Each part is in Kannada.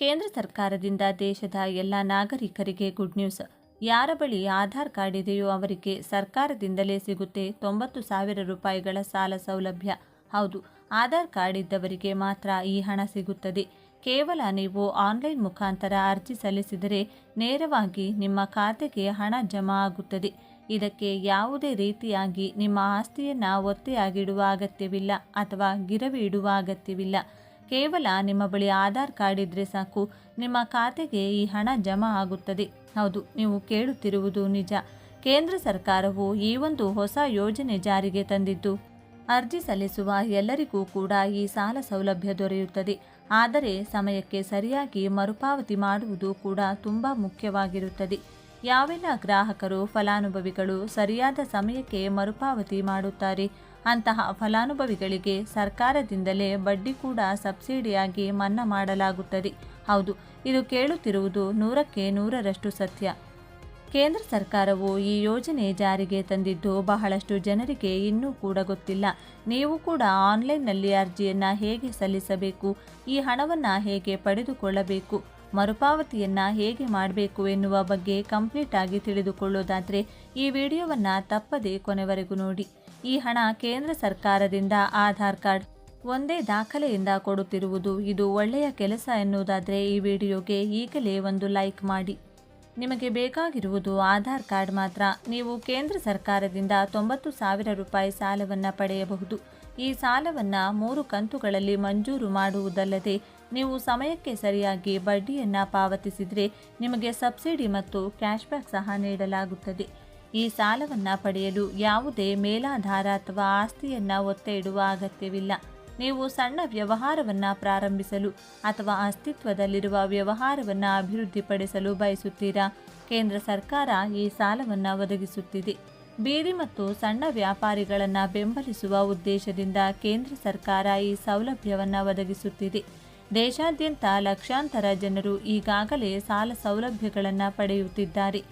ಕೇಂದ್ರ ಸರ್ಕಾರದಿಂದ ದೇಶದ ಎಲ್ಲ ನಾಗರಿಕರಿಗೆ ಗುಡ್ ನ್ಯೂಸ್ ಯಾರ ಬಳಿ ಆಧಾರ್ ಕಾರ್ಡ್ ಇದೆಯೋ ಅವರಿಗೆ ಸರ್ಕಾರದಿಂದಲೇ ಸಿಗುತ್ತೆ ತೊಂಬತ್ತು ಸಾವಿರ ರೂಪಾಯಿಗಳ ಸಾಲ ಸೌಲಭ್ಯ. ಹೌದು, ಆಧಾರ್ ಕಾರ್ಡ್ ಇದ್ದವರಿಗೆ ಮಾತ್ರ ಈ ಹಣ ಸಿಗುತ್ತದೆ. ಕೇವಲ ನೀವು ಆನ್ಲೈನ್ ಮುಖಾಂತರ ಅರ್ಜಿ ಸಲ್ಲಿಸಿದರೆ ನೇರವಾಗಿ ನಿಮ್ಮ ಖಾತೆಗೆ ಹಣ ಜಮಾ ಆಗುತ್ತದೆ. ಇದಕ್ಕೆ ಯಾವುದೇ ರೀತಿಯಾಗಿ ನಿಮ್ಮ ಆಸ್ತಿಯನ್ನು ಒತ್ತೆಯಾಗಿಡುವ ಅಗತ್ಯವಿಲ್ಲ ಅಥವಾ ಗಿರವಿ ಇಡುವ ಅಗತ್ಯವಿಲ್ಲ. ಕೇವಲ ನಿಮ್ಮ ಬಳಿ ಆಧಾರ್ ಕಾರ್ಡ್ ಇದ್ರೆ ಸಾಕು. ನಿಮ್ಮ ಖಾತೆಗೆ ಈ ಹಣ ಜಮಾ ಆಗುತ್ತದೆ. ಹೌದು, ನೀವು ಕೇಳುತ್ತಿರುವುದು ನಿಜ. ಕೇಂದ್ರ ಸರ್ಕಾರವು ಈ ಒಂದು ಹೊಸ ಯೋಜನೆ ಜಾರಿಗೆ ತಂದಿದ್ದು, ಅರ್ಜಿ ಸಲ್ಲಿಸುವ ಎಲ್ಲರಿಗೂ ಕೂಡ ಈ ಸಾಲ ಸೌಲಭ್ಯ ದೊರೆಯುತ್ತದೆ. ಆದರೆ ಸಮಯಕ್ಕೆ ಸರಿಯಾಗಿ ಮರುಪಾವತಿ ಮಾಡುವುದು ಕೂಡ ತುಂಬ ಮುಖ್ಯವಾಗಿರುತ್ತದೆ. ಯಾವೆಲ್ಲ ಗ್ರಾಹಕರು ಫಲಾನುಭವಿಗಳು ಸರಿಯಾದ ಸಮಯಕ್ಕೆ ಮರುಪಾವತಿ ಮಾಡುತ್ತಾರೆ? ಅಂತಹ ಫಲಾನುಭವಿಗಳಿಗೆ ಸರ್ಕಾರದಿಂದಲೇ ಬಡ್ಡಿ ಕೂಡ ಸಬ್ಸಿಡಿಯಾಗಿ ಮನ್ನಾ ಮಾಡಲಾಗುತ್ತದೆ. ಹೌದು, ಇದು ಕೇಳುತ್ತಿರುವುದು ನೂರಕ್ಕೆ ನೂರರಷ್ಟು ಸತ್ಯ. ಕೇಂದ್ರ ಸರ್ಕಾರವು ಈ ಯೋಜನೆ ಜಾರಿಗೆ ತಂದಿದ್ದು ಬಹಳಷ್ಟು ಜನರಿಗೆ ಇನ್ನೂ ಕೂಡ ಗೊತ್ತಿಲ್ಲ. ನೀವು ಕೂಡ ಆನ್ಲೈನ್ನಲ್ಲಿ ಅರ್ಜಿಯನ್ನು ಹೇಗೆ ಸಲ್ಲಿಸಬೇಕು? ಈ ಹಣವನ್ನು ಹೇಗೆ ಪಡೆದುಕೊಳ್ಳಬೇಕು? ಮರುಪಾವತಿಯನ್ನು ಹೇಗೆ ಮಾಡಬೇಕು ಎನ್ನುವ ಬಗ್ಗೆ ಕಂಪ್ಲೀಟ್ ಆಗಿ ತಿಳಿದುಕೊಳ್ಳೋದಾದರೆ ಈ ವಿಡಿಯೋವನ್ನು ತಪ್ಪದೇ ಕೊನೆವರೆಗೂ ನೋಡಿ. ಈ ಹಣ ಕೇಂದ್ರ ಸರ್ಕಾರದಿಂದ ಆಧಾರ್ ಕಾರ್ಡ್ ಒಂದೇ ದಾಖಲೆಯಿಂದ ಕೊಡುತ್ತಿರುವುದು ಇದು ಒಳ್ಳೆಯ ಕೆಲಸ ಎನ್ನುವುದಾದರೆ ಈ ವಿಡಿಯೋಗೆ ಈಗಲೇ ಒಂದು ಲೈಕ್ ಮಾಡಿ. ನಿಮಗೆ ಬೇಕಾಗಿರುವುದು ಆಧಾರ್ ಕಾರ್ಡ್ ಮಾತ್ರ. ನೀವು ಕೇಂದ್ರ ಸರ್ಕಾರದಿಂದ ತೊಂಬತ್ತು ಸಾವಿರ ರೂಪಾಯಿ ಸಾಲವನ್ನು ಪಡೆಯಬಹುದು. ಈ ಸಾಲವನ್ನು ಮೂರು ಕಂತುಗಳಲ್ಲಿ ಮಂಜೂರು ಮಾಡುವುದಲ್ಲದೆ ನೀವು ಸಮಯಕ್ಕೆ ಸರಿಯಾಗಿ ಬಡ್ಡಿಯನ್ನು ಪಾವತಿಸಿದರೆ ನಿಮಗೆ ಸಬ್ಸಿಡಿ ಮತ್ತು ಕ್ಯಾಶ್ಬ್ಯಾಕ್ ಸಹ ನೀಡಲಾಗುತ್ತದೆ. ಈ ಸಾಲವನ್ನು ಪಡೆಯಲು ಯಾವುದೇ ಮೇಲಾಧಾರ ಅಥವಾ ಆಸ್ತಿಯನ್ನು ಒತ್ತೆ ಇಡುವ ಅಗತ್ಯವಿಲ್ಲ. ನೀವು ಸಣ್ಣ ವ್ಯವಹಾರವನ್ನು ಪ್ರಾರಂಭಿಸಲು ಅಥವಾ ಅಸ್ತಿತ್ವದಲ್ಲಿರುವ ವ್ಯವಹಾರವನ್ನು ಅಭಿವೃದ್ಧಿಪಡಿಸಲು ಬಯಸುತ್ತೀರಾ? ಕೇಂದ್ರ ಸರ್ಕಾರ ಈ ಸಾಲವನ್ನು ಒದಗಿಸುತ್ತಿದೆ. ಬೀದಿ ಮತ್ತು ಸಣ್ಣ ವ್ಯಾಪಾರಿಗಳನ್ನು ಬೆಂಬಲಿಸುವ ಉದ್ದೇಶದಿಂದ ಕೇಂದ್ರ ಸರ್ಕಾರ ಈ ಸೌಲಭ್ಯವನ್ನು ಒದಗಿಸುತ್ತಿದೆ. ದೇಶಾದ್ಯಂತ ಲಕ್ಷಾಂತರ ಜನರು ಈಗಾಗಲೇ ಸಾಲ ಸೌಲಭ್ಯಗಳನ್ನು ಪಡೆಯುತ್ತಿದ್ದಾರೆ.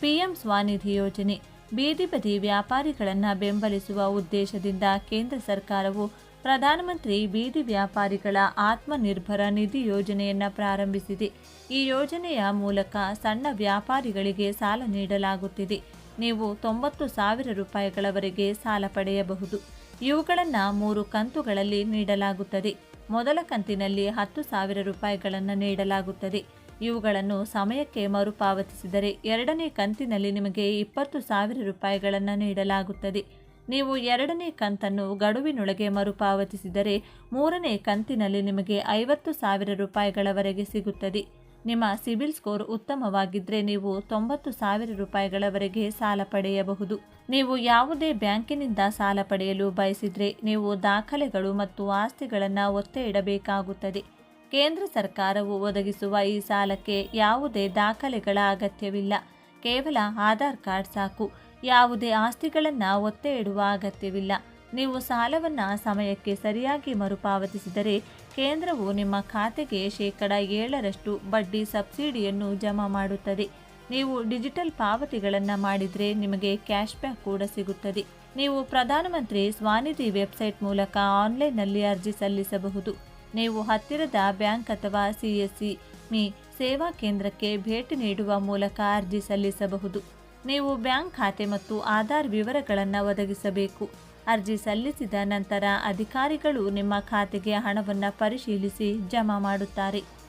ಪಿಎಂ ಸ್ವಾನಿಧಿ ಯೋಜನೆ, ಬೀದಿ ಬದಿ ವ್ಯಾಪಾರಿಗಳನ್ನು ಬೆಂಬಲಿಸುವ ಉದ್ದೇಶದಿಂದ ಕೇಂದ್ರ ಸರ್ಕಾರವು ಪ್ರಧಾನಮಂತ್ರಿ ಬೀದಿ ವ್ಯಾಪಾರಿಗಳ ಆತ್ಮನಿರ್ಭರ ನಿಧಿ ಯೋಜನೆಯನ್ನು ಪ್ರಾರಂಭಿಸಿದೆ. ಈ ಯೋಜನೆಯ ಮೂಲಕ ಸಣ್ಣ ವ್ಯಾಪಾರಿಗಳಿಗೆ ಸಾಲ ನೀಡಲಾಗುತ್ತಿದೆ. ನೀವು ತೊಂಬತ್ತು ಸಾವಿರ ರೂಪಾಯಿಗಳವರೆಗೆ ಸಾಲ ಪಡೆಯಬಹುದು. ಇವುಗಳನ್ನು ಮೂರು ಕಂತುಗಳಲ್ಲಿ ನೀಡಲಾಗುತ್ತದೆ. ಮೊದಲ ಕಂತಿನಲ್ಲಿ ಹತ್ತು ಸಾವಿರ ರೂಪಾಯಿಗಳನ್ನು ನೀಡಲಾಗುತ್ತದೆ. ಇವುಗಳನ್ನು ಸಮಯಕ್ಕೆ ಮರುಪಾವತಿಸಿದರೆ ಎರಡನೇ ಕಂತಿನಲ್ಲಿ ನಿಮಗೆ ಇಪ್ಪತ್ತು ಸಾವಿರ ರೂಪಾಯಿಗಳನ್ನು ನೀಡಲಾಗುತ್ತದೆ. ನೀವು ಎರಡನೇ ಕಂತನ್ನು ಗಡುವಿನೊಳಗೆ ಮರುಪಾವತಿಸಿದರೆ ಮೂರನೇ ಕಂತಿನಲ್ಲಿ ನಿಮಗೆ ಐವತ್ತು ಸಾವಿರ ರೂಪಾಯಿಗಳವರೆಗೆ ಸಿಗುತ್ತದೆ. ನಿಮ್ಮ ಸಿಬಿಲ್ ಸ್ಕೋರ್ ಉತ್ತಮವಾಗಿದ್ದರೆ ನೀವು ತೊಂಬತ್ತು ಸಾವಿರ ರೂಪಾಯಿಗಳವರೆಗೆ ಸಾಲ ಪಡೆಯಬಹುದು. ನೀವು ಯಾವುದೇ ಬ್ಯಾಂಕಿನಿಂದ ಸಾಲ ಪಡೆಯಲು ಬಯಸಿದರೆ ನೀವು ದಾಖಲೆಗಳು ಮತ್ತು ಆಸ್ತಿಗಳನ್ನು ಒತ್ತೆ ಇಡಬೇಕಾಗುತ್ತದೆ. ಕೇಂದ್ರ ಸರ್ಕಾರವು ಒದಗಿಸುವ ಈ ಸಾಲಕ್ಕೆ ಯಾವುದೇ ದಾಖಲೆಗಳ ಅಗತ್ಯವಿಲ್ಲ. ಕೇವಲ ಆಧಾರ್ ಕಾರ್ಡ್ ಸಾಕು. ಯಾವುದೇ ಆಸ್ತಿಗಳನ್ನು ಒತ್ತೆ ಇಡುವ ಅಗತ್ಯವಿಲ್ಲ. ನೀವು ಸಾಲವನ್ನು ಸಮಯಕ್ಕೆ ಸರಿಯಾಗಿ ಮರುಪಾವತಿಸಿದರೆ ಕೇಂದ್ರವು ನಿಮ್ಮ ಖಾತೆಗೆ ಶೇಕಡ ಏಳರಷ್ಟು ಬಡ್ಡಿ ಸಬ್ಸಿಡಿಯನ್ನು ಜಮಾ ಮಾಡುತ್ತದೆ. ನೀವು ಡಿಜಿಟಲ್ ಪಾವತಿಗಳನ್ನು ಮಾಡಿದರೆ ನಿಮಗೆ ಕ್ಯಾಶ್ಬ್ಯಾಕ್ ಕೂಡ ಸಿಗುತ್ತದೆ. ನೀವು ಪ್ರಧಾನಮಂತ್ರಿ ಸ್ವಾನಿಧಿ ವೆಬ್ಸೈಟ್ ಮೂಲಕ ಆನ್ಲೈನ್ನಲ್ಲಿ ಅರ್ಜಿ ಸಲ್ಲಿಸಬಹುದು. ನೀವು ಹತ್ತಿರದ ಬ್ಯಾಂಕ್ ಅಥವಾ ಸಿಎಸ್ಸಿ ಮಿ ಸೇವಾ ಕೇಂದ್ರಕ್ಕೆ ಭೇಟಿ ನೀಡುವ ಮೂಲಕ ಅರ್ಜಿ ಸಲ್ಲಿಸಬಹುದು. ನೀವು ಬ್ಯಾಂಕ್ ಖಾತೆ ಮತ್ತು ಆಧಾರ್ ವಿವರಗಳನ್ನು ಒದಗಿಸಬೇಕು. ಅರ್ಜಿ ಸಲ್ಲಿಸಿದ ನಂತರ ಅಧಿಕಾರಿಗಳು ನಿಮ್ಮ ಖಾತೆಗೆ ಹಣವನ್ನು ಪರಿಶೀಲಿಸಿ ಜಮಾ ಮಾಡುತ್ತಾರೆ.